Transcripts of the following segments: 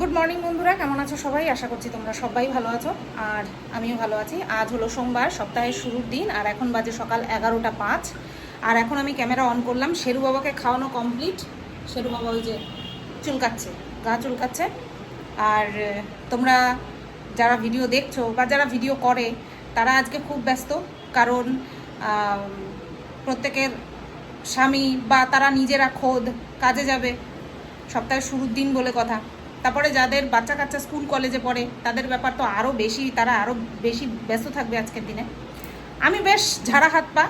Good morning বন্ধুরা। কেমন আছো সবাই? আশা করছি তোমরা সবাই ভালো আছো। আর আমিও ভালো আছি। আজ হলো সোমবার, সপ্তাহের শুরুর দিন, আর এখন বাজে সকাল এগারোটা পাঁচ। আর এখন আমি ক্যামেরা অন করলাম। শেরু বাবাকে খাওয়ানো কমপ্লিট শেরু বাবা ওই যে চুলকাচ্ছে, গা চুলকাচ্ছে। আর তোমরা যারা ভিডিও দেখছ বা যারা ভিডিও করে, তারা আজকে খুব ব্যস্ত। কারণ প্রত্যেকের স্বামী বা তারা নিজেরা খোদ কাজে যাবে। সপ্তাহের শুরুর দিন বলে কথা। তারপরে যাদের বাচ্চা কাচ্চা স্কুল কলেজে পড়ে, তাদের ব্যাপার তো আরও বেশি, তারা আরও বেশি ব্যস্ত থাকবে আজকের দিনে। আমি বেশ ঝাড়া হাত পা,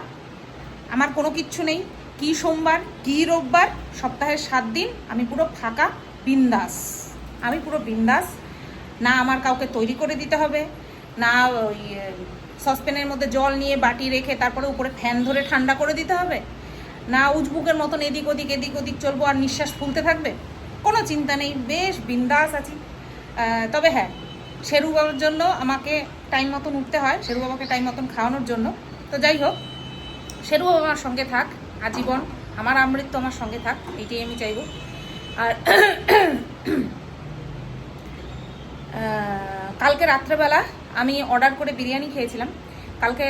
আমার কোনো কিচ্ছু নেই। কি সোমবার, কি রোববার, সপ্তাহের সাত দিন আমি পুরো ফাঁকা, বিন্দাস। আমি পুরো বিন্দাস। না আমার কাউকে তৈরি করে দিতে হবে, না ওই সসপ্যানের মধ্যে জল নিয়ে বাটি রেখে তারপরে উপরে ফ্যান ধরে ঠান্ডা করে দিতে হবে। না উজবুকের মতন এদিক ওদিক এদিক ওদিক চলবো আর নিঃশ্বাস ফুলতে থাকবে? কোনো চিন্তা নেই, বেশ বিন্দাস আছি। তবে হ্যাঁ শেরু বাবার জন্য আমাকে টাইম মতন উঠতে হয়, শেরু বাবাকে টাইম মতন খাওয়ানোর জন্য। তো যাই হোক, শেরু বাবা আমার সঙ্গে থাক, আজীবন আমার আমৃত্যু আমার সঙ্গে থাক, এইটাই আমি চাইব। আর কালকে রাত্রেবেলা আমি অর্ডার করে বিরিয়ানি খেয়েছিলাম। কালকে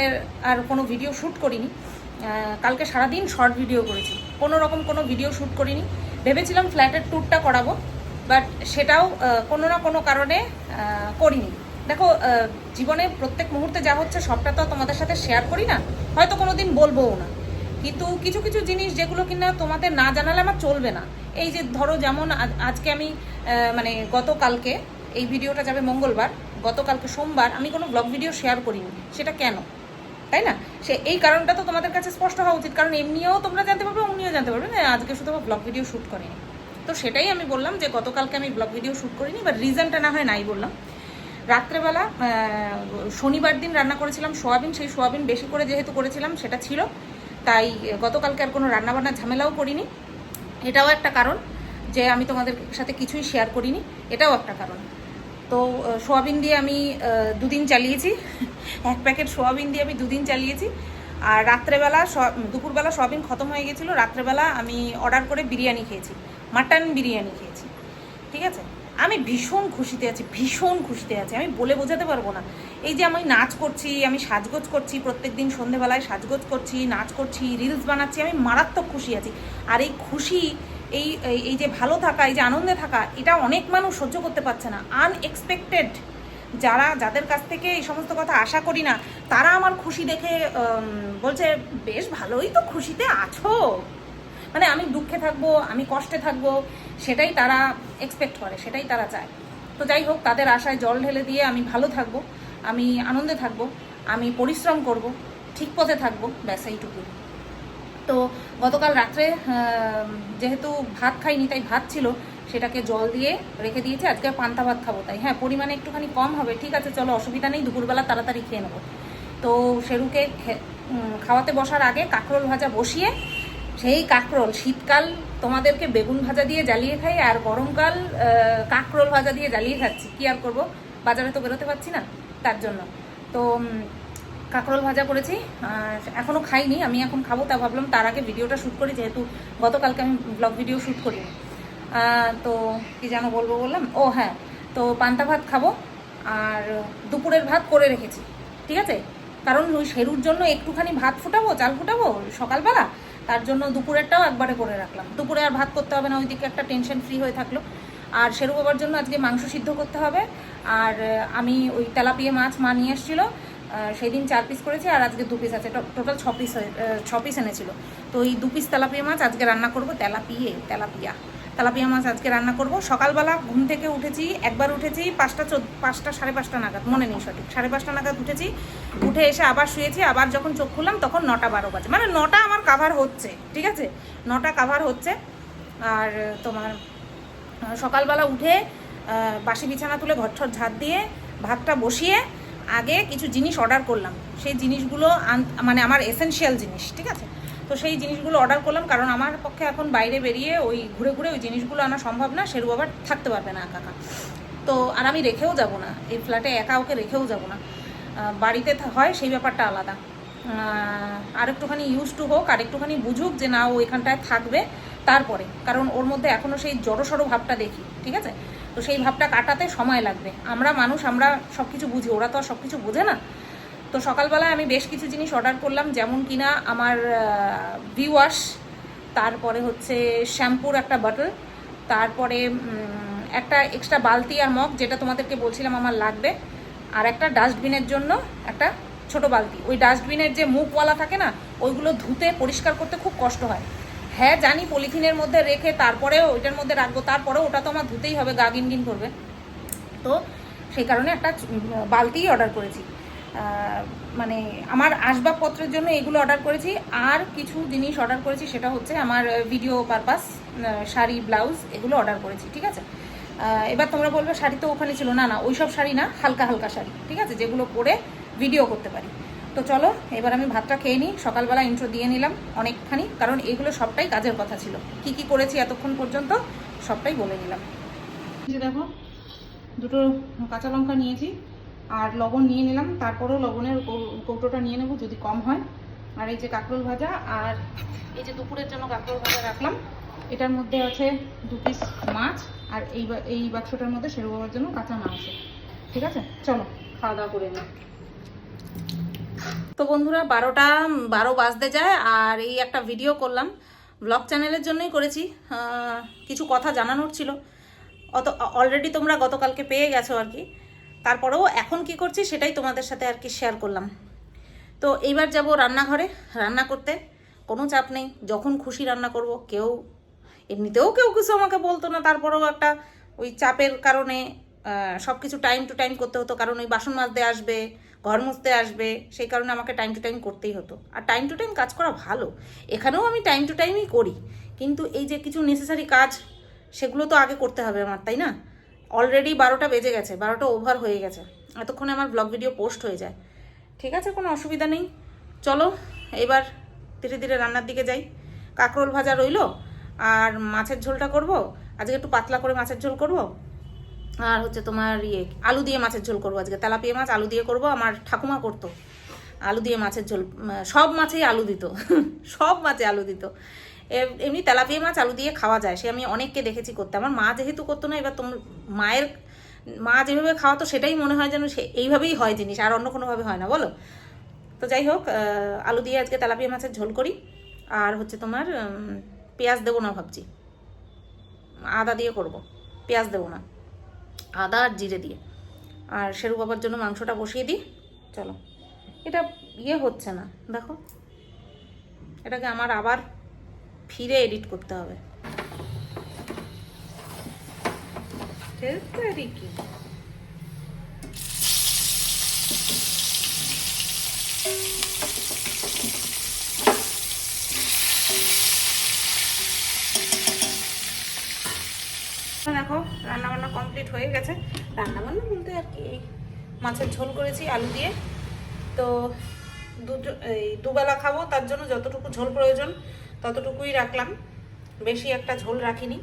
আর কোনো ভিডিও শ্যুট করিনি। কালকে সারাদিন শর্ট ভিডিও করেছি। কোনো রকম কোনো ভিডিও শ্যুট করিনি। ভেবেছিলাম ফ্ল্যাটের ট্যুরটা করাবো বাট সেটাও কোনো না কোনো কারণে করিনি। দেখো জীবনে প্রত্যেক মুহূর্তে যা হচ্ছে সবটা তো তোমাদের সাথে শেয়ার করি না, হয়তো কোনো দিন বলবোও না। কিন্তু কিছু কিছু জিনিস যেগুলো কিনা তোমাদের না জানালে আমার চলবে না। এই যে ধরো যেমন আজ- আজকে আমি মানে গতকালকে, এই ভিডিওটা যাবে মঙ্গলবার, গতকালকে সোমবার, আমি কোনো ব্লগ ভিডিও শেয়ার করিনি, সেটা কেন? তাই না? সে এই কারণটা তো তোমাদের কাছে স্পষ্ট হওয়া উচিত। কারণ এমনিও তোমরা জানতে পারবে, অমনিও জানতে পারবে। না, আজকে শুধু ব্লগ ভিডিও শ্যুট করিনি। তো সেটাই আমি বললাম যে গতকালকে আমি ব্লগ ভিডিও শ্যুট করিনি বা রিজনটা না হয় নাই বললাম। রাত্রেবেলা শনিবার দিন রান্না করেছিলাম সোয়াবিন, সেই সোয়াবিন বেশি করে যেহেতু করেছিলাম, সেটা ছিল। তাই গতকালকে আর কোনো রান্নাবান্নার ঝামেলাও করিনি। এটাও একটা কারণ যে আমি তোমাদের সাথে কিছুই শেয়ার করিনি। এটাও একটা কারণ। তো সোয়াবিন দিয়ে আমি দুদিন চালিয়েছি। এক প্যাকেট সোয়াবিন দিয়ে আমি দুদিন চালিয়েছি। আর রাত্রেবেলা দুপুরবেলা সোয়াবিন খতম হয়ে গেছিল। রাত্রেবেলা আমি অর্ডার করে বিরিয়ানি খেয়েছি। মাটন বিরিয়ানি খেয়েছি। ঠিক আছে? আমি ভীষণ খুশিতে আছি, ভীষণ খুশিতে আছি। আমি বলে বোঝাতে পারব না। এই যে আমি নাচ করছি, আমি সাজগোজ করছি প্রত্যেক দিন সন্ধেবেলায় সাজগোজ করছি, নাচ করছি রিলস বানাচ্ছি, আমি মারাত্মক খুশি আছি। আর এই খুশি এই, এই- যে ভালো থাকা, এই যে আনন্দে থাকা, এটা অনেক মানুষ সহ্য করতে পারছে না। আনএক্সপেক্টেড যারা, যাদের কাছ থেকে এই সমস্ত কথা আশা করি না, তারা আমার খুশি দেখে বলছে, বেশ ভালোই তো খুশিতে আছো। মানে আমি দুঃখে থাকব, আমি কষ্টে থাকব, সেটাই তারা এক্সপেক্ট করে, সেটাই তারা চায়। তো যাই হোক, তাদের আশায় জল ঢেলে দিয়ে আমি ভালো থাকব, আমি আনন্দে থাকব, আমি পরিশ্রম করব, ঠিক পথে থাকব, ব্যাস এইটুকুই। তো গতকাল রাত্রে যেহেতু ভাত খাইনি, তাই ভাত ছিল, সেটাকে জল দিয়ে রেখে দিয়েছি। আজকে পান্তা ভাত খাব তাই। হ্যাঁ পরিমাণে একটুখানি কম হবে, ঠিক আছে, চলো, অসুবিধা নেই, দুপুরবেলা তাড়াতাড়ি খেয়ে নেব। তো সেরুকে খাওয়াতে বসার আগে কাঁকরোল ভাজা বসিয়ে, সেই কাঁকরোল শীতকাল তোমাদেরকে বেগুন ভাজা দিয়ে জ্বালিয়ে খাই, আর গরমকাল কাঁকরোল ভাজা দিয়ে জ্বালিয়ে খাচ্ছি। কি আর করব? বাজারে তো বেরোতে পারছি না, তার জন্য। তো কাঁকরোল ভাজা করেছি এখনও খাইনি, আমি এখন খাব, তা ভাবলাম তার আগে ভিডিওটা শ্যুট করি, যেহেতু গতকালকে আমি ব্লগ ভিডিও শ্যুট করি তো কি যেন বলব বললাম? ও হ্যাঁ তো পান্তা ভাত খাব, আর দুপুরের ভাত করে রেখেছি, ঠিক আছে? কারণ ওই সেরুর জন্য একটুখানি ভাত ফুটাবো, চাল ফুটাবো, সকালবেলা, তার জন্য দুপুরেরটাও একবারে করে রাখলাম। দুপুরে আর ভাত করতে হবে না, ওইদিকে একটা টেনশন ফ্রি হয়ে থাকল। আর সেরু বাবার জন্য আজকে মাংস সিদ্ধ করতে হবে, আর আমি ওই তেলাপিয়া মাছ মা নিয়ে এসেছিল আহ, সেই দিন চার পিস করেছি আর আজকে দু পিস আছে। টোটাল ছ পিস ছ পিস এনেছিল। তো এই দু পিস তেলাপিয়া মাছ আজকে রান্না করব। তেলাপিয়ে তেলাপিয়া। তেলাপিয়া মাছ আজকে রান্না করব। সকালবেলা ঘুম থেকে উঠেছি একবার উঠেছি পাঁচটা পাঁচটা সাড়ে পাঁচটা নাগাদ মনে নেই সঠিক। সাড়ে পাঁচটা নাগাদ উঠেছি উঠে এসে আবার শুয়েছি আবার যখন চোখ খুললাম তখন নটা বারো বাজে। মানে নটা আমার কাভার হচ্ছে ঠিক আছে? নটা কাভার হচ্ছে। আর তোমার সকালবেলা উঠে বাসি বিছানা তুলে ঘর ঝাড় দিয়ে ভাতটা বসিয়ে আগে কিছু জিনিস অর্ডার করলাম। সেই জিনিসগুলো মানে আমার এসেনশিয়াল জিনিস, ঠিক আছে? তো সেই জিনিসগুলো অর্ডার করলাম কারণ আমার পক্ষে এখন বাইরে বেরিয়ে ওই ঘুরে ঘুরে ওই জিনিসগুলো আনা সম্ভব না সেরু আবার থাকতে পারবে না একা তো আর আমি রেখেও যাব না, এই ফ্ল্যাটে একা ওকে রেখেও যাব না। বাড়িতে হয় সেই ব্যাপারটা আলাদা। আর একটুখানি ইউজ টু হোক আর একটুখানি বুঝুক যে না ও এখানটায় থাকবে, তারপরে। কারণ ওর মধ্যে এখনও সেই জড়সড় ভাবটা দেখি, ঠিক আছে? তো সেই ভাবটা কাটাতে সময় লাগবে। আমরা মানুষ, আমরা সব কিছু বুঝি, ওরা তো আর সব কিছু বোঝে না। তো সকালবেলায় আমি বেশ কিছু জিনিস অর্ডার করলাম, যেমন কিনা আমার ভি ওয়াশ তারপরে হচ্ছে শ্যাম্পুর একটা বটল তারপরে একটা এক্সট্রা বালতি আর মগ, যেটা তোমাদেরকে বলছিলাম আমার লাগবে, আর একটা ডাস্টবিনের জন্য একটা ছোট বালতি। ওই ডাস্টবিনের যে মুখওয়ালা থাকে না, ওইগুলো ধুতে, পরিষ্কার করতে খুব কষ্ট হয়। হ্যাঁ জানি পলিথিনের মধ্যে রেখে তারপরেও ওইটার মধ্যে রাখব, তারপরেও ওটা তো আমার ধুতেই হবে, গা গিনগিন করবে। তো সেই কারণে একটা বালতিই অর্ডার করেছি। মানে আমার আসবাবপত্রের জন্য এগুলো অর্ডার করেছি। আর কিছু জিনিস অর্ডার করেছি, সেটা হচ্ছে আমার ভিডিও পারপাস শাড়ি ব্লাউজ এগুলো অর্ডার করেছি, ঠিক আছে? এবার তোমরা বলবে, শাড়ি তো ওখানে ছিল। না না ওই সব শাড়ি না, হালকা হালকা শাড়ি, ঠিক আছে? যেগুলো পরে ভিডিও করতে পারি। তো চলো, এবার আমি ভাতটা খেয়ে নিই। সকালবেলা ইন্ট্রো দিয়ে নিলাম অনেকখানি, কারণ এগুলো সবটাই কাজের কথা ছিল। কি কি করেছি এতক্ষণ পর্যন্ত, সবটাই বলে নিলাম। দেখো, দুটো কাঁচা লঙ্কা নিয়েছি, আর লবণ নিয়ে নিলাম। তারপরেও লবণের কৌটোটা নিয়ে নেব যদি কম হয়। আর এই যে কাঁকরোল ভাজা, আর এই যে দুপুরের জন্য কাঁকরোল ভাজা রাখলাম। এটার মধ্যে আছে দু পিস মাছ, আর এই এই বাক্সটার মধ্যে সেরু বাবার জন্য কাঁচা মাছ। আছে ঠিক আছে? চলো, খাওয়া দাওয়া করে নিই। তো বন্ধুরা, বারোটা, বারো বাজতে যায়, আর এই একটা ভিডিও করলাম। ব্লগ চ্যানেলের জন্যই করেছি। কিছু কথা জানানোর ছিল। অত অলরেডি তোমরা গতকালকে পেয়ে গেছো আর কি। তারপরেও এখন কি করছি সেটাই তোমাদের সাথে আর কি শেয়ার করলাম। তো এইবার যাব রান্নাঘরে, রান্না করতে। কোনো চাপ নেই। যখন খুশি রান্না করব। কেউ, এমনিতেও কেউ কিছু আমাকে বলতো না। তারপরেও একটা ওই চাপের কারণে সব কিছু টাইম টু টাইম করতে হতো। কারণ ওই বাসন মাজতে আসবে। ঘর মুছতে আসবে, সেই কারণে আমাকে টাইম টু টাইম করতেই হতো। আর টাইম টু টাইম কাজ করা ভালো, এখানেও আমি টাইম টু টাইমই করি। কিন্তু এই যে কিছু নেসেসারি কাজ, সেগুলো তো আগে করতে হবে আমার, তাই না? অলরেডি বারোটা বেজে গেছে, বারোটা ওভার হয়ে গেছে। এতক্ষণে আমার ব্লগ ভিডিও পোস্ট হয়ে যায়। ঠিক আছে, কোনো অসুবিধা নেই। চলো, এবার ধীরে ধীরে রান্নার দিকে যাই। কাঁকরোল ভাজা রইল, আর মাছের ঝোলটা করব। আজকে একটু পাতলা করে মাছের ঝোল করব? আর হচ্ছে তোমার ইয়ে আলু দিয়ে মাছের ঝোল করব আজকে। তেলাপিয়া মাছ আলু দিয়ে করব, আমার ঠাকুমা করতো। আলু দিয়ে মাছের ঝোল সব মাছেই আলু দিত। সব মাছে আলু দিত। এমনি তেলাপিয়া মাছ আলু দিয়ে খাওয়া যায়, সে আমি অনেককে দেখেছি করতে। আমার মা যেহেতু করতো না, এবার তোমার মায়ের, মা যেভাবে খাওয়া তো সেটাই মনে হয় যেন সে, এইভাবেই হয় জিনিস, আর অন্য কোনোভাবে হয় না, বলো? তো যাই হোক আলু দিয়ে আজকে তেলাপিয়া মাছের ঝোল করি। আর হচ্ছে তোমার পেঁয়াজ দেবো না ভাবছি। আদা দিয়ে করব। পেঁয়াজ দেবো না। আদা আর জিরে দিয়ে। আর শেরু বাবার জন্য মাংসটা বসিয়ে দিই। চলো। এটা ইয়ে হচ্ছে না, দেখো। এটাকে আমার আবার ফিরে এডিট করতে হবে। কি? দেখো, রান্নাবান্না কমপ্লিট হয়ে গেছে। রান্নাবান্না বলতে আর কি মাছের ঝোল করেছি আলু দিয়ে। তো দুটো, এই দুবেলা খাব, তার জন্য যতটুকু ঝোল প্রয়োজন, ততটুকুই রাখলাম। বেশি একটা ঝোল রাখিনি।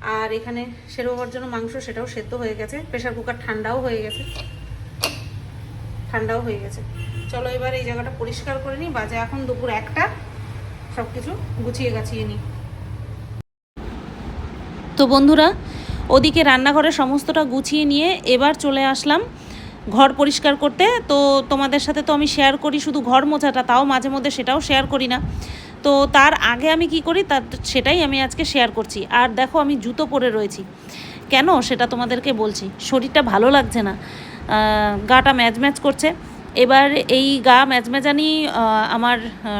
আর এখানে সেরোবার জন্য মাংস, সেটাও সেদ্ধ হয়ে গেছে। প্রেশার কুকার ঠান্ডাও হয়ে গেছে। ঠান্ডাও হয়ে গেছে। চলো এবার এই জায়গাটা পরিষ্কার করে নিই। বাজে এখন দুপুর একটা। সব কিছু গুছিয়ে গাছিয়ে নিই। তো বন্ধুরা, ওদিকে রান্নাঘরে সমস্তটা গুছিয়ে নিয়ে এবার চলে আসলাম ঘর পরিষ্কার করতে। তো তোমাদের সাথে তো আমি শেয়ার করি, শুধু ঘর মোছাটা, তাও মাঝে মধ্যে সেটাও শেয়ার করি না। তো তার আগে আমি কি করি, তার সেটাই আমি আজকে শেয়ার করছি। আর দেখো আমি জুতো পরে রয়েছি। কেন? সেটা তোমাদেরকে বলছি। শরীরটা ভালো লাগছে না। গাটা ম্যাচ ম্যাচ করছে। এবার এই গা ম্যাজম্যাজানি আহ, আমার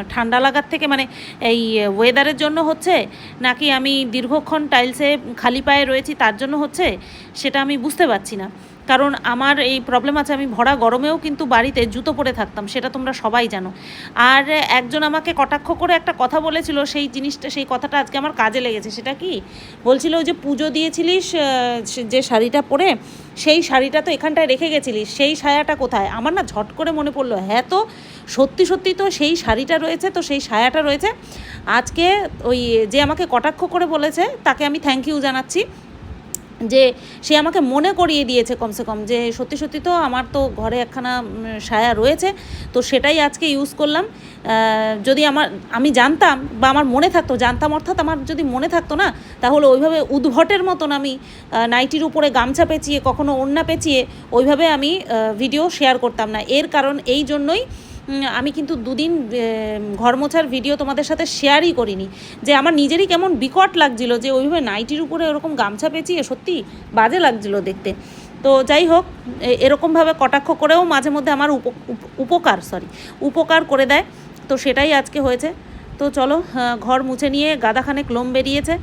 ঠান্ডা লাগার থেকে মানে এই ওয়েদারের জন্য হচ্ছে নাকি আমি দীর্ঘক্ষণ টাইলসে খালি পায়ে রয়েছি তার জন্য হচ্ছে সেটা আমি বুঝতে পারছি না। কারণ আমার এই প্রবলেম আছে, আমি ভরা গরমেও কিন্তু বাড়িতে জুতো পরে থাকতাম, সেটা তোমরা সবাই জানো। আর একজন আমাকে কটাক্ষ করে একটা কথা বলেছিল, সেই জিনিসটা, সেই কথাটা আজকে আমার কাজে লেগেছে, সেটা কি? বলছিল যে পুজো দিয়েছিলিস যে শাড়িটা পরে, সেই শাড়িটা তো এখানটায় রেখে গেছিলিস, সেই সায়াটা কোথায়? আমার না ঝট করে মনে পড়ল হ্যাঁ তো, সত্যি সত্যি তো সেই শাড়িটা রয়েছে, তো সেই সায়াটা রয়েছে। আজকে ওই যে আমাকে কটাক্ষ করে বলেছে, তাকে আমি থ্যাংক ইউ জানাচ্ছি। যে সে আমাকে মনে করিয়ে দিয়েছে কমসে কম যে সত্যি সত্যি তো আমার তো ঘরে একখানা সায়া রয়েছে, তো সেটাই আজকে ইউজ করলাম। যদি আমার, আমি জানতাম বা আমার মনে থাকতো, জানতাম অর্থাৎ আমার যদি মনে থাকতো না, তাহলে ওইভাবে উদ্ভটের মতন আমি নাইটির উপরে গামছা পেঁচিয়ে, কখনো ওড়না পেঁচিয়ে, ওইভাবে আমি ভিডিও শেয়ার করতাম না। এর কারণ এই জন্যই আমি কিন্তু দুদিন ঘর মোছার ভিডিও তোমাদের সাথে শেয়ারই করিনি। যে আমার নিজেরই কেমন বিকট লাগছিল যে ওইভাবে নাইটির উপরে ওরকম গামছা পেঁচিয়ে সত্যি বাজে লাগছিল দেখতে। তো যাই হোক এরকমভাবে কটাক্ষ করেও মাঝে মধ্যে আমার উপ- উপ- উপকার সরি উপকার করে দেয়। তো সেটাই আজকে হয়েছে। তো চলো ঘর মুছে নিয়ে গাদাখানেক লোম বেরিয়েছে।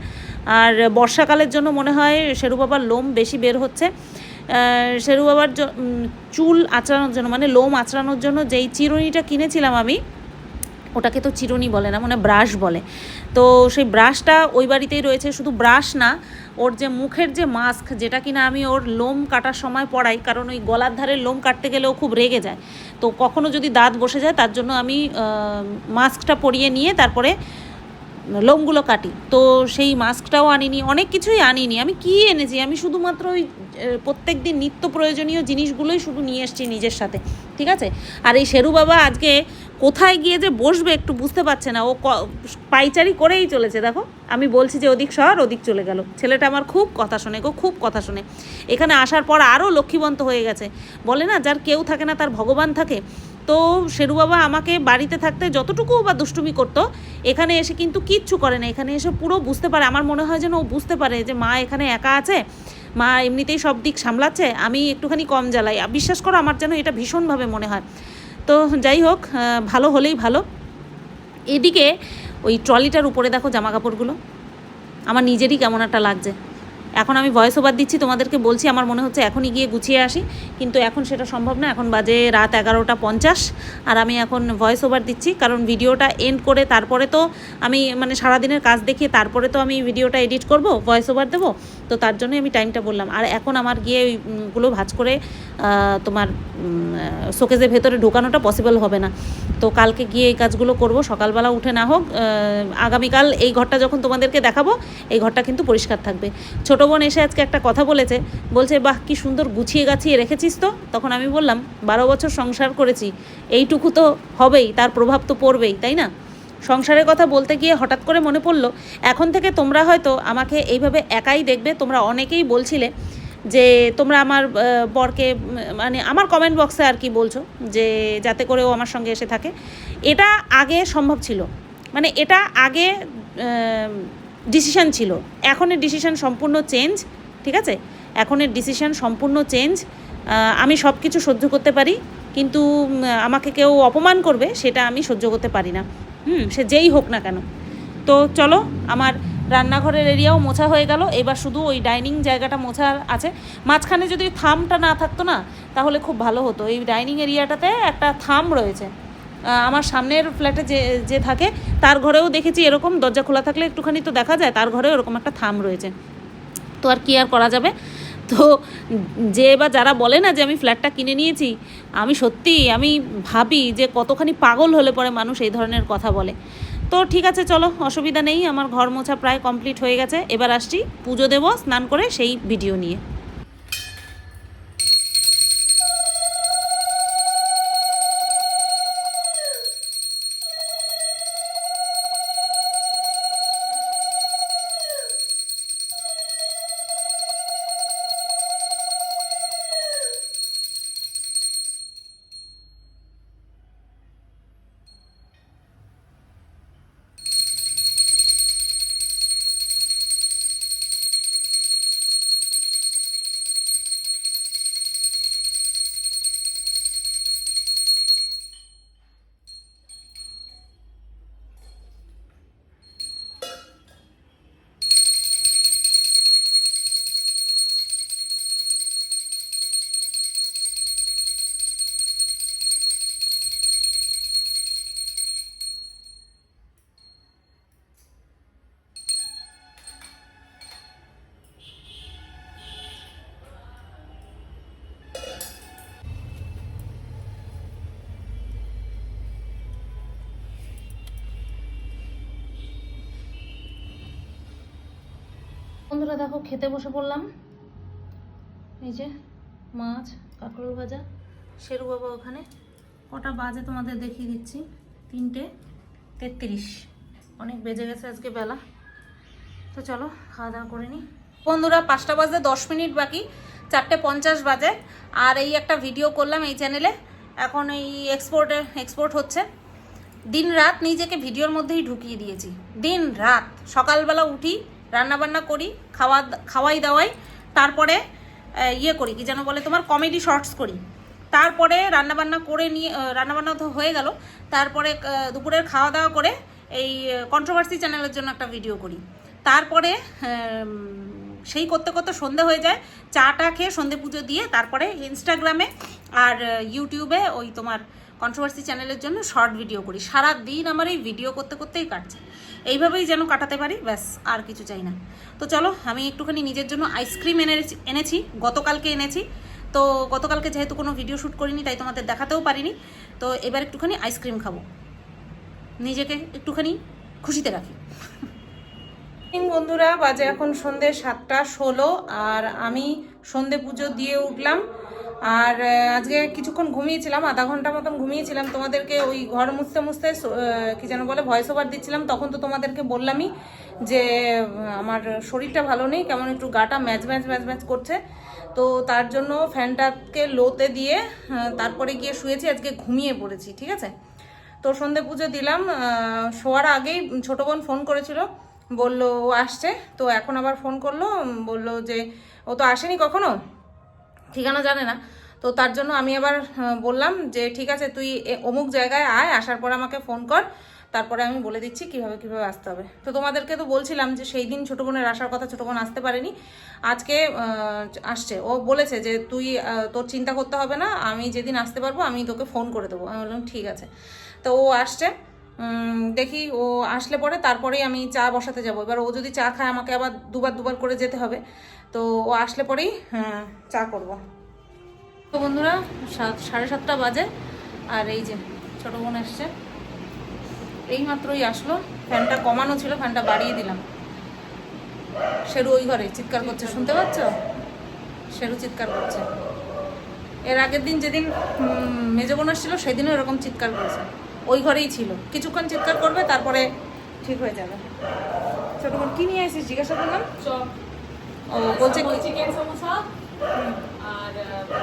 আর বর্ষাকালের জন্য মনে হয় শেরু বাবার লোম বেশি বের হচ্ছে। শেরু বাবার চুল আঁচড়ানোর জন্য মানে লোম আঁচড়ানোর জন্য যেই চিরুনিটা কিনেছিলাম আমি, ওটাকে তো চিরুনি বলে না মানে ব্রাশ বলে। তো সেই ব্রাশটা ওই বাড়িতেই রয়েছে, শুধু ব্রাশ না, ওর যে মুখের যে মাস্ক যেটা কিনা আমি ওর লোম কাটার সময় পড়াই কারণ ওই গলার ধারে লোম কাটতে গেলেও খুব রেগে যায়। তো কখনো যদি দাঁত বসে যায়, তার জন্য আমি মাস্কটা পরিয়ে নিয়ে তারপরে লোমগুলো কাটি। তো সেই মাস্কটাও আনিনি, অনেক কিছুই আনিনি। আমি কি এনেছি? আমি শুধুমাত্র ওই প্রত্যেক দিন নিত্য প্রয়োজনীয় জিনিসগুলোই শুধু নিয়ে এসেছি নিজের সাথে, ঠিক আছে? আর এই শেরু বাবা আজকে কোথায় গিয়ে যে বসবে একটু বুঝতে পারছে না। ও পাইচারি করেই চলেছে, দেখো। আমি বলছি যে, ওদিক শহর ওদিক চলে গেল। ছেলেটা আমার খুব কথা শোনে গো, খুব কথা শোনে। এখানে আসার পর আরও লক্ষ্মীবন্ত হয়ে গেছে। বলে না, যার কেউ থাকে না, তার ভগবান থাকে। তো শেরু বাবা আমাকে বাড়িতে থাকতে যতটুকু বা দুষ্টুমি করতো, এখানে এসে কিন্তু কিচ্ছু করে না। এখানে এসে পুরো বুঝতে পারে, আমার মনে হয় যেন ও বুঝতে পারে যে মা এখানে একা আছে, মা এমনিতেই সব দিক সামলাচ্ছে, আমি একটুখানি কম জ্বালাই। বিশ্বাস করো, আমার যেন এটা ভীষণভাবে মনে হয়। তো যাই হোক ভালো হলেই ভালো। এদিকে ওই ট্রলিটার উপরে দেখো জামা কাপড়গুলো আমার নিজেরই কেমন একটা লাগছে। এখন আমি ভয়েস ওভার দিচ্ছি, তোমাদেরকে বলছি, আমার মনে হচ্ছে এখনই গিয়ে গুছিয়ে আসি। কিন্তু এখন সেটা সম্ভব না, এখন বাজে রাত এগারোটা পঞ্চাশ, আর আমি এখন ভয়েস ওভার দিচ্ছি, কারণ ভিডিওটা এন্ড করে তারপরে তো আমি মানে সারাদিনের কাজ দেখিয়ে তারপরে তো আমি ভিডিওটা এডিট করব ভয়েস ওভার দেবো, তো তার জন্যই আমি টাইমটা বললাম। আর এখন আমার গিয়ে ওইগুলো ভাজ করে তোমার শোকেজের ভেতরে ঢোকানোটা পসিবল হবে না। তো কালকে গিয়ে এই কাজগুলো করব, সকালবেলা উঠে না হোক আগামীকাল এই ঘরটা যখন তোমাদেরকে দেখাবো, এই ঘরটা কিন্তু পরিষ্কার থাকবে। ছোটো বোন এসে আজকে একটা কথা বলেছে, বলছে, বাহ, কি সুন্দর গুছিয়ে গাছিয়ে রেখেছিস তো? তখন আমি বললাম, বারো বছর সংসার করেছি, এইটুকু তো হবেই, তার প্রভাব তো পড়বেই, তাই না? সংসারের কথা বলতে গিয়ে হঠাৎ করে মনে পড়ল, এখন থেকে তোমরা হয়তো আমাকে এইভাবে একাই দেখবে, তোমরা অনেকেই বলছিলে যে, তোমরা আমার বরকে মানে আমার কমেন্ট বক্সে আর কি বলছো, যে, যাতে করে ও আমার সঙ্গে এসে থাকে। এটা আগে সম্ভব ছিল। মানে এটা আগে ডিসিশন ছিল। এখনের ডিসিশান সম্পূর্ণ চেঞ্জ ঠিক আছে? এখনের ডিসিশান সম্পূর্ণ চেঞ্জ আমি সব কিছু সহ্য করতে পারি, কিন্তু আমাকে কেউ অপমান করবে, সেটা আমি সহ্য করতে পারি না। হুম, সে যেই হোক না কেন। তো চলো, আমার রান্নাঘরের এরিয়াও মোছা হয়ে গেল, এবার শুধু ওই ডাইনিং জায়গাটা মোছা আছে। মাঝখানে যদি থামটা না থাকতো না, তাহলে খুব ভালো হতো। এই ডাইনিং এরিয়াটাতে একটা থাম রয়েছে। আমার সামনের ফ্ল্যাটে যে যে থাকে, তার ঘরেও দেখেছি এরকম। দরজা খোলা থাকলে একটুখানি তো দেখা যায়, তার ঘরেও এরকম একটা থাম রয়েছে। তো আর কি আর করা যাবে? তো যে বা যারা বলে না যে আমি ফ্ল্যাটটা কিনে নিয়েছি, আমি সত্যি, আমি ভাবি যে কতখানি পাগল হলে পরে মানুষ এই ধরনের কথা বলে। তো ঠিক আছে, চলো, অসুবিধা নেই, আমার ঘর মোছা প্রায় কমপ্লিট হয়ে গেছে। এবার আসছি, পুজো দেবো, স্নান করে সেই ভিডিও নিয়ে। দেখো, খেতে বসে পড়লাম। এই যে মাছ, কাঁকরোল ভাজা, শেরু বাবা ওখানে। কটা বাজে তোমাদের দেখিয়ে দিচ্ছি। তিনটে তেত্রিশ। অনেক বেজে গেছে আজকে বেলা। তো চলো, খাওয়া দাওয়া করে নিই বন্ধুরা, পাঁচটা বাজে, দশ মিনিট বাকি। চারটে পঞ্চাশ বাজে। আর এই একটা ভিডিও করলাম এই চ্যানেলে। এখন এই এক্সপোর্টে এক্সপোর্ট হচ্ছে। দিন রাত নিজেকে ভিডিওর মধ্যেই ঢুকিয়ে দিয়েছি। দিন রাত। সকালবেলা উঠি রান্নাবান্না করি, খাওয়া, খাওয়াই দাওয়াই, তারপরে ইয়ে করি, কি যেন বলে তোমার কমেডি শর্টস করি। তারপরে রান্নাবান্না করে নিয়ে রান্নাবান্না তো হয়ে গেল। তারপরে দুপুরের খাওয়া দাওয়া করে এই কন্ট্রোভার্সি চ্যানেলের জন্য একটা ভিডিও করি। তারপরে সেই করতে করতে সন্ধে হয়ে যায়। চাটা খেয়ে সন্ধে পুজো দিয়ে তারপরে ইনস্টাগ্রামে আর ইউটিউবে ওই তোমার কন্ট্রোভার্সি চ্যানেলের জন্য শর্ট ভিডিও করি। সারা দিন আমার এই ভিডিও করতে করতেই কাটছে। এইভাবেই যেন কাটাতে পারি, ব্যাস, আর কিছু চাই না। তো চলো, আমি একটুখানি নিজের জন্য আইসক্রিম এনে এনেছি গতকালকে এনেছি। তো গতকালকে যেহেতু কোনো ভিডিও শ্যুট করিনি, তাই তোমাদের দেখাতেও পারিনি। তো এবার একটুখানি আইসক্রিম খাব। নিজেকে একটুখানি খুশিতে রাখি। বন্ধুরা। বাজে এখন সন্ধে সাতটা ষোলো, আর আমি সন্ধে পুজো দিয়ে উঠলাম। আর আজকে কিছুক্ষণ ঘুমিয়েছিলাম, আধা ঘণ্টা মতন ঘুমিয়েছিলাম। তোমাদেরকে ওই ঘর মুছতে মুছতে কি যেন বলে ভয়েস ওভার দিচ্ছিলাম। তখন তো তোমাদেরকে বললামই যে আমার শরীরটা ভালো নেই, কেমন একটু গাটা ম্যাচ ম্যাচ ম্যাচ ম্যাচ করছে। তো তার জন্য ফ্যানটাকে লোতে দিয়ে তারপরে গিয়ে শুয়েছি, আজকে ঘুমিয়ে পড়েছি, ঠিক আছে? তো সন্ধে পুজো দিলাম শোয়ার আগেই ছোটো বোন ফোন করেছিল, বলল ও আসছে, তো এখন আবার ফোন করল বলল যে, ও তো আসেনি কখনো? ঠিকানা জানে না। তো তার জন্য আমি আবার বললাম যে, ঠিক আছে, তুই অমুক জায়গায় আয়, আসার পর আমাকে ফোন কর। তারপরে আমি বলে দিচ্ছি কীভাবে কীভাবে আসতে হবে। তো তোমাদেরকে তো বলছিলাম যে, সেই দিন ছোটো বোনের আসার কথা ছোটো বোন আসতে পারেনি। আজকে আসছে। ও বলেছে যে, তুই তোর চিন্তা করতে হবে না। আমি যেদিন আসতে পারব, আমি তোকে ফোন করে দেবো। আমি বললাম, ঠিক আছে। তো ও আসছে। দেখি ও আসলে পরে তারপরেই আমি চা বসাতে যাব। এবার ও যদি চা খায় আমাকে আবার দুবার দুবার করে যেতে হবে। তো ও আসলে পরেই হ্যাঁ, চা করব। তো বন্ধুরা সাত সাড়ে সাতটা বাজে আর এই যে ছোটো বোন এসছে। এই মাত্রই আসলো ফ্যানটা কমানো ছিল ফ্যানটা বাড়িয়ে দিলাম। শেরু ওই ঘরে চিৎকার করছে শুনতে পাচ্ছ? শেরু চিৎকার করছে। এর আগের দিন যেদিন উম, মেজো বোন ছিল সেদিনও এরকম চিৎকার করেছে। ওই ঘরেই ছিল। কিছুক্ষণ চিৎকার করবে তারপরে ঠিক হয়ে যাবে। ছোট বোন কি নিয়ে আসিস জিজ্ঞাসা করলাম। ও বলছে কি- চিকেন সমোসা আর আহ,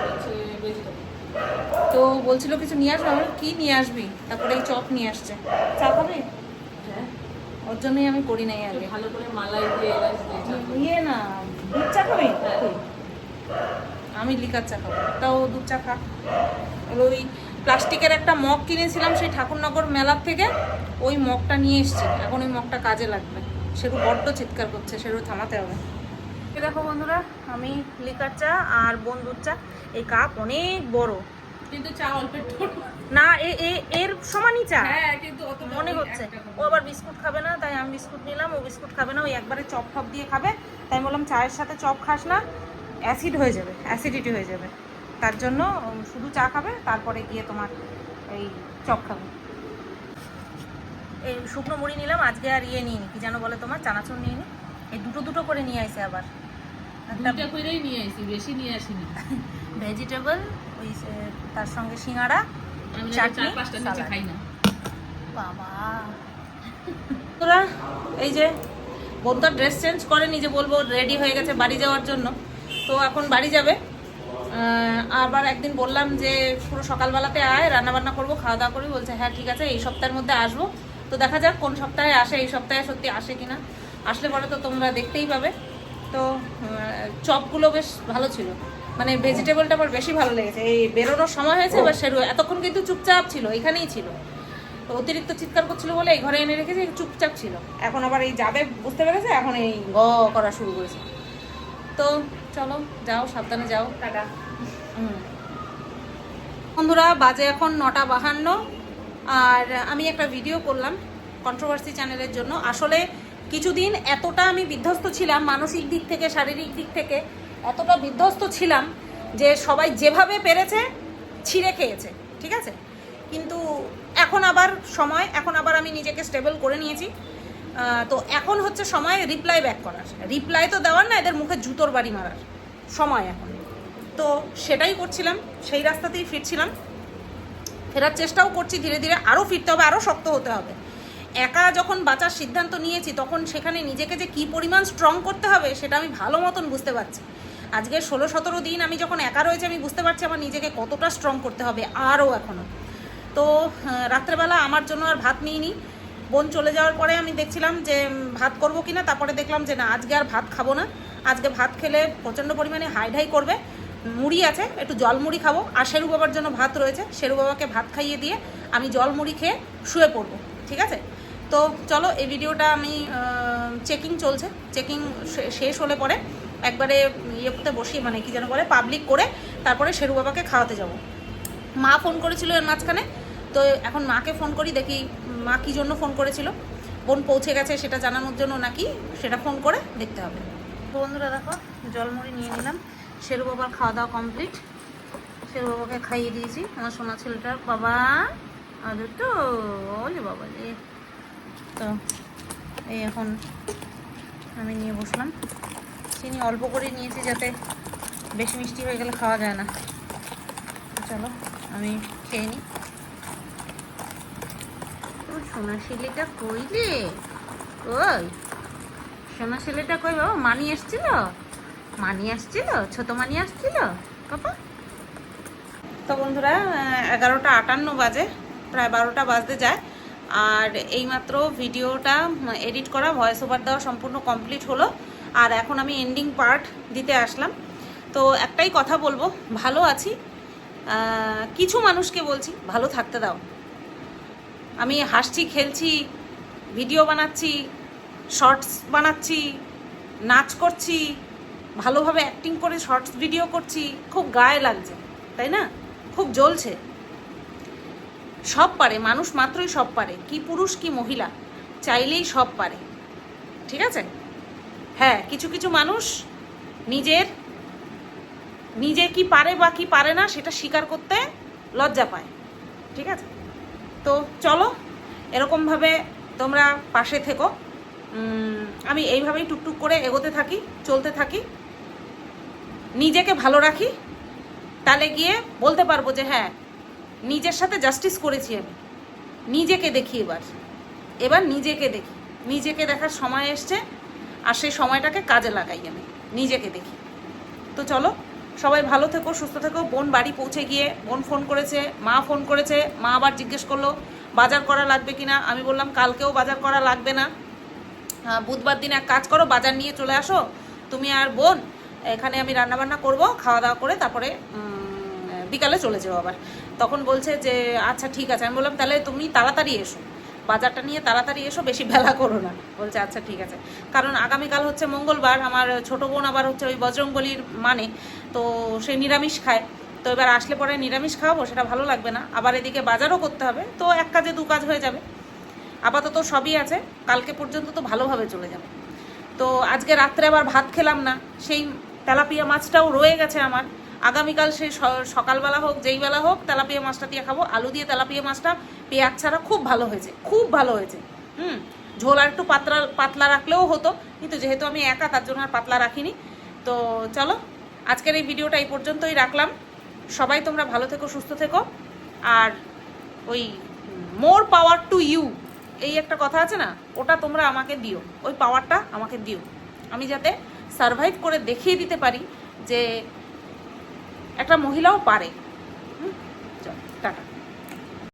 তো বলছিল কিছু নিয়ে আসবে? আমার কি নিয়ে আসবি? তারপরে এই চপ নিয়ে আসছে। চা খাবে? হ্যাঁ। ওর জন্যই আমি করি নাই আগে। ভালো করে মালাই দিয়ে করি। ইয়ে না দুধ চা খাবি? হ্যাঁ। আমি লিকার চা খাব। তাও দুধ চা খা। ওই প্লাস্টিকের একটা মগ কিনেছিলাম সেই ঠাকুরনগর মেলার থেকে ওই মগটা নিয়ে এসছি। এখন ওই মগটা কাজে লাগবে। সেরু বড্ড চিৎকার করছে সেরু থামাতে হবে। দেখো বন্ধুরা আমি লিকার চা আর বোন দুধ চা। এই কাপ অনেক বড়। কিন্তু চা অল্প না এর সমানই চা। হ্যাঁ কিন্তু অত মনে হচ্ছে। ও আবার বিস্কুট খাবে না তাই আমি বিস্কুট নিলাম ও বিস্কুট খাবে না ওই একবারে চপ ফপ দিয়ে খাবে। তাই আমি বললাম চায়ের সাথে চপ খাস না অ্যাসিড হয়ে যাবে অ্যাসিডিটি হয়ে যাবে। তার জন্য শুধু চা খাবে তারপরে গিয়ে তোমার এই চপ খাবে। এই শুকনো মুড়ি নিলাম আজকে আর ইয়ে নিয়ে নি কি যেন বলে তোমার চানাচুর নিয়ে নি এই দুটো দুটো করে নিয়ে আসে আবার। করেই নিয়ে বেশি নিয়ে আসিনি। ভেজিটেবল ওই তার সঙ্গে সিঙ্গাড়া চাটনি। খাই না। বাবা। তোরা এই যে বোন তো ড্রেস চেঞ্জ করেনি যে বলব রেডি হয়ে গেছে বাড়ি যাওয়ার জন্য। তো এখন বাড়ি যাবে। আবার একদিন বললাম যে পুরো সকালবেলাতে আয় রান্না বান্না করব, খাওয়া দাওয়া করবি। বলছে হ্যাঁ ঠিক আছে, এই সপ্তাহের মধ্যে আসব। তো দেখা যাক কোন সপ্তাহে আসে, এই সপ্তাহে সত্যি আসে কিনা। আসলে পরে তো তোমরা দেখতেই পাবে। তো চপগুলো বেশ ভালো ছিল। মানে ভেজিটেবলটা আমার বেশি ভালো লেগেছে। এই বেরোনোর সময় হয়েছে, এবার সেরু, এতক্ষণ কিন্তু চুপচাপ ছিল, এখানেই ছিল। তো অতিরিক্ত চিৎকার করছিল বলে এই ঘরে এনে রেখেছে, চুপচাপ ছিল। এখন আবার এই যাবে, বুঝতে পেরেছে? এখন এই গ করা শুরু করেছে। তো চলো যাও সাবধানে যাও। টাটা। বন্ধুরা বাজে এখন নটা বাহান্ন। আর আমি একটা ভিডিও করলাম কন্ট্রোভার্সি চ্যানেলের জন্য। আসলে কিছুদিন এতটা আমি বিধ্বস্ত ছিলাম মানসিক দিক থেকে শারীরিক দিক থেকে এতটা বিধ্বস্ত ছিলাম যে সবাই যেভাবে পেরেছে ছিঁড়ে খেয়েছে ঠিক আছে? কিন্তু এখন আবার সময় এখন আবার আমি নিজেকে স্টেবল করে নিয়েছি। তো এখন হচ্ছে সময় রিপ্লাই ব্যাক করার। রিপ্লাই তো দেওয়ার না, এদের মুখে জুতোর বাড়ি মারার। সময় এখন। তো সেটাই করছিলাম, সেই রাস্তাতেই ফিরছিলাম। ফেরার চেষ্টাও করছি, ধীরে ধীরে আরও ফিরতে হবে আরও শক্ত হতে হবে। একা যখন বাঁচার সিদ্ধান্ত নিয়েছি, তখন সেখানে নিজেকে যে কী পরিমাণ স্ট্রং করতে হবে, সেটা আমি ভালো মতন বুঝতে পারছি। আজকে ষোলো, সতেরো দিন আমি যখন একা রয়েছে, আমি বুঝতে পারছি আমার নিজেকে কতটা স্ট্রং করতে হবে আরও এখনও তো রাত্রেবেলা আমার জন্য আর ভাত নিইনি। বোন চলে যাওয়ার পরে আমি দেখছিলাম যে ভাত করব কিনা, তারপরে দেখলাম যে, না, আজকে আর ভাত খাব না। আজকে ভাত খেলে প্রচণ্ড পরিমাণে হাই ঢাই করবে, মুড়ি আছে, একটু জল মুড়ি খাব, আর শেরু বাবার জন্য ভাত রয়েছে। শেরু বাবাকে ভাত খাইয়ে দিয়ে আমি জল মুড়ি খেয়ে শুয়ে পড়ব, ঠিক আছে? তো চলো, এই ভিডিওটা আমি চেকিং চলছে, চেকিং শেষ হলে পরে একবারে ইয়ে করতে বসি মানে কি যেন বলে পাবলিক করে তারপরে শেরু বাবাকে খাওয়াতে যাব। মা ফোন করেছিল এর মাঝখানে, তো এখন মাকে ফোন করি, দেখি মা কী জন্য ফোন করেছিল? বোন পৌঁছে গেছে, সেটা জানানোর জন্য নাকি সেটা ফোন করে দেখতে হবে। বন্ধুরা, দেখো, জলমুড়ি নিয়ে নিলাম। শেরু বাবার খাওয়া দাওয়া কমপ্লিট শেরু বাবাকে খাইয়ে দিয়েছি। আমার সোনা ছেলেটার বাবা আদর তো ওলে বাবা রে। তো, এই এখন আমি নিয়ে বসলাম। চিনি অল্প করে নিয়েছি যাতে বেশি মিষ্টি হয়ে গেলে খাওয়া যায় না। চলো, আমি খেয়ে নিই। সোনা ছেলেটা কইলে ওই সোনা ছেলেটা কই বাবা? মানি আসছিল? মানি আসছিল? ছোট মানি আসছিল? পাপা তো বন্ধুরা এগারোটা আটান্ন বাজে, প্রায় বারোটা বাজতে যায়। আর এইমাত্র ভিডিওটা এডিট করা ভয়েস ওভার দেওয়া সম্পূর্ণ কমপ্লিট হলো। আর এখন আমি এন্ডিং পার্ট দিতে আসলাম। তো একটাই কথা বলব, ভালো আছি। কিছু মানুষকে বলছি, ভালো থাকতে দাও। আমি হাসছি, খেলছি, ভিডিও বানাচ্ছি, শর্টস বানাচ্ছি, নাচ করছি, ভালোভাবে অ্যাক্টিং করে শর্টস ভিডিও করছি, খুব গায়ে লাগছে, তাই না? খুব জ্বলছে। সব পারে, মানুষ মাত্রই সব পারে, কি পুরুষ কি মহিলা, চাইলেই সব পারে, ঠিক আছে? হ্যাঁ কিছু কিছু মানুষ নিজের, নিজে কি পারে বা কি পারে না, সেটা স্বীকার করতে লজ্জা পায়, ঠিক আছে? তো চলো, এরকমভাবে তোমরা পাশে থেকো। আমি এইভাবেই টুকটুক করে এগোতে থাকি, চলতে থাকি। নিজেকে ভালো রাখি তাহলে গিয়ে বলতে পারব যে হ্যাঁ নিজের সাথে জাস্টিস করেছি আমি। নিজেকে দেখি এবার। এবার নিজেকে দেখি। নিজেকে দেখার সময় এসছে, আর সেই সময়টাকে কাজে লাগাই আমি। নিজেকে দেখি। তো চলো সবাই ভালো থেকো, সুস্থ থেকো। বোন বাড়ি পৌঁছে গিয়ে বোন ফোন করেছে, মা ফোন করেছে, মা আবার জিজ্ঞেস করল, বাজার করা লাগবে কিনা? আমি বললাম, কালকেও বাজার করা লাগবে না। বুধবার দিন এক কাজ করো, বাজার নিয়ে চলে আসো। তুমি আর বোন, এখানে আমি রান্নাবান্না করব, খাওয়া দাওয়া করে তারপরে বিকালে চলে যাব আবার। তখন বলছে যে আচ্ছা ঠিক আছে। আমি বললাম, তাহলে তুমি তাড়াতাড়ি এসো। বাজারটা নিয়ে তাড়াতাড়ি এসো, বেশি বেলা করো না। বলছে আচ্ছা ঠিক আছে। কারণ আগামীকাল হচ্ছে মঙ্গলবার, আমার ছোট বোন আবার হচ্ছে ওই বজরংবলির মানে তো সে নিরামিষ খায়। তো এবার আসলে পরে নিরামিষ খাওয়াবো, সেটা ভালো লাগবে না। আবার এদিকে বাজারও করতে হবে, তো এক কাজে দু কাজ হয়ে যাবে। আপাতত সবই আছে, কালকে পর্যন্ত তো ভালোভাবে চলে যাবে। তো আজকে রাত্রে আবার ভাত খেলাম না, সেই তেলাপিয়া মাছটাও রয়ে গেছে আমার। আগামীকাল সেই সকালবেলা হোক, যেই বেলা হোক, তেলাপিয়া মাছটা দিয়ে খাব। আলু দিয়ে তেলাপিয়া মাছটা পেঁয়াজ ছাড়া খুব ভালো হয়েছে, খুব ভালো হয়েছে। হুম, ঝোল আর একটু পাতলা পাতলা রাখলেও হতো, কিন্তু যেহেতু আমি একা, তার জন্য আর পাতলা রাখিনি। তো চলো আজকের এই ভিডিওটা এই পর্যন্তই রাখলাম। সবাই তোমরা ভালো থেকো, সুস্থ থেকো। আর ওই মোর পাওয়ার টু ইউ, এই একটা কথা আছে না? ওটা তোমরা আমাকে দিও। ওই পাওয়ারটা আমাকে দিও। আমি যাতে সারভাইভ করে দেখিয়ে দিতে পারি যে একটা মহিলাও পারে।